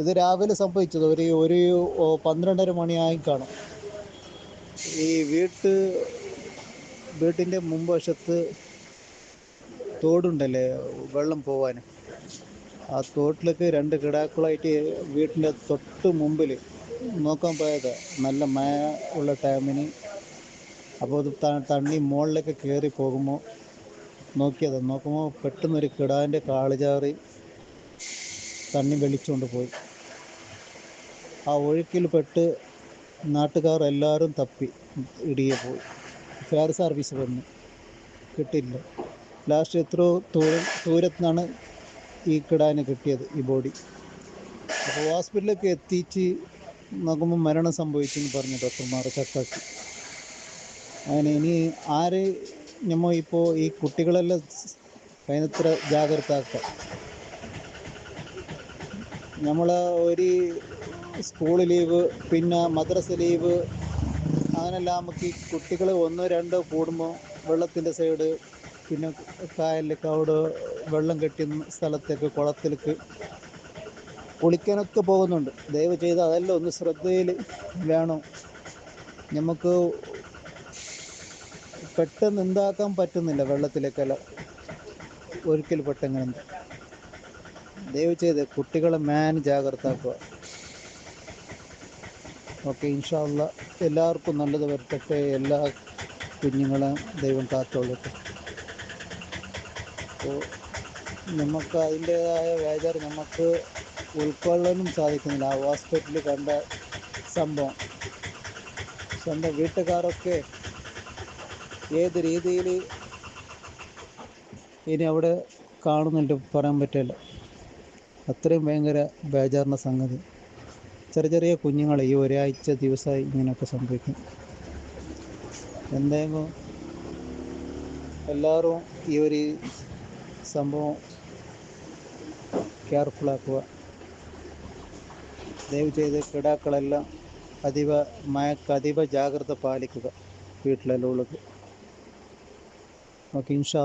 ഇത് രാവിലെ സംഭവിച്ചത് ഒരു ഒരു പന്ത്രണ്ടര മണിയായി കാണും. ഈ വീട്ട് വീട്ടിന്റെ മുൻവശത്ത് തോടുണ്ടല്ലേ വെള്ളം പോവാൻ. ആ തോട്ടിലേക്ക് രണ്ട് കിടാക്കളായിട്ട് വീട്ടിന്റെ തൊട്ട് മുമ്പിൽ നോക്കാൻ പോയത്. നല്ല മഴ ഉള്ള ടൈമിന്. അപ്പോൾ അത് തണ്ണി മുകളിലേക്ക് കയറി പോകുമ്പോൾ നോക്കിയത്. നോക്കുമ്പോൾ പെട്ടെന്നൊരു കിടാവിന്റെ കാൽ ചാറി തണ്ണി വെളിച്ചുകൊണ്ട് പോയി. ആ ഒഴുക്കിൽ പെട്ട് നാട്ടുകാർ എല്ലാവരും തപ്പി ഇടിയെ പോയി. ഫയർ സർവീസ് വന്നു. കിട്ടിയില്ല. ലാസ്റ്റ് എത്രയോ ദൂര ദൂരത്തു നിന്നാണ് ഈ കിടാന് കിട്ടിയത് ഈ ബോഡി. അപ്പോൾ ഹോസ്പിറ്റലിലേക്ക് എത്തിച്ച് നോക്കുമ്പോൾ മരണം സംഭവിച്ചെന്ന് പറഞ്ഞു ഡോക്ടർമാർ ചക്കാക്കി അങ്ങനെ ഇനി ആര് നമ്മൾ ഇപ്പോൾ ഈ കുട്ടികളെല്ലാം അതിനത്ര ജാഗ്രത ആക്കുക നമ്മൾ ഒരു സ്കൂൾ ലീവ് പിന്നെ മദ്രസ ലീവ് അങ്ങനെല്ലാം നമുക്ക് ഈ കുട്ടികൾ ഒന്നോ രണ്ടോ കൂടുമ്പോൾ വെള്ളത്തിന്റെ സൈഡ് പിന്നെ കായലിൽ അവിടെ വെള്ളം കെട്ടിയ സ്ഥലത്തേക്ക് കുളത്തിലേക്ക് കുളിക്കാനൊക്കെ പോകുന്നുണ്ട്. ദയവ് ചെയ്ത് അതെല്ലാം ഒന്ന് ശ്രദ്ധയിൽ വേണം. നമുക്ക് പെട്ടെന്ന് എന്താക്കാൻ പറ്റുന്നില്ല വെള്ളത്തിലേക്കെല്ലാം. ഒരിക്കൽ പെട്ടെങ്ങനെ ദയവ് ചെയ്ത് കുട്ടികളെ മാൻ ജാഗ്രതാക്കുക. ഓക്കെ ഇൻഷാല്ല എല്ലാവർക്കും നല്ലത് വരട്ടെ. എല്ലാ കുഞ്ഞുങ്ങളെയും ദൈവം കാത്തോളട്ടെ. അപ്പോൾ നമുക്ക് അതിന്റേതായ വേദന നമുക്ക് ഉൾക്കൊള്ളാനും സാധിക്കുന്നില്ല. ആ ഹോസ്പിറ്റലിൽ കണ്ട സംഭവം. സ്വന്തം വീട്ടുകാരൊക്കെ ഏത് രീതിയിൽ ഇനി അവിടെ കാണുന്നുണ്ട് പറയാൻ പറ്റില്ല. അത്രയും ഭയങ്കര ബേജാറിന്റെ സംഗതി. ചെറിയ ചെറിയ കുഞ്ഞുങ്ങൾ ഈ ഒരാഴ്ച ദിവസമായി ഇങ്ങനെയൊക്കെ സംഭവിക്കും. എന്തെങ്കിലും എല്ലാവരും ഈ ഒരു സംഭവം കെയർഫുള്ളാക്കുക ദയവ് ചെയ്ത് കിടാക്കളെല്ലാം അതീവ മയക്ക് അതീവ ജാഗ്രത പാലിക്കുക വീട്ടിലെല്ലാം ഉള്ളത് ഓക്കെ ഇൻഷാ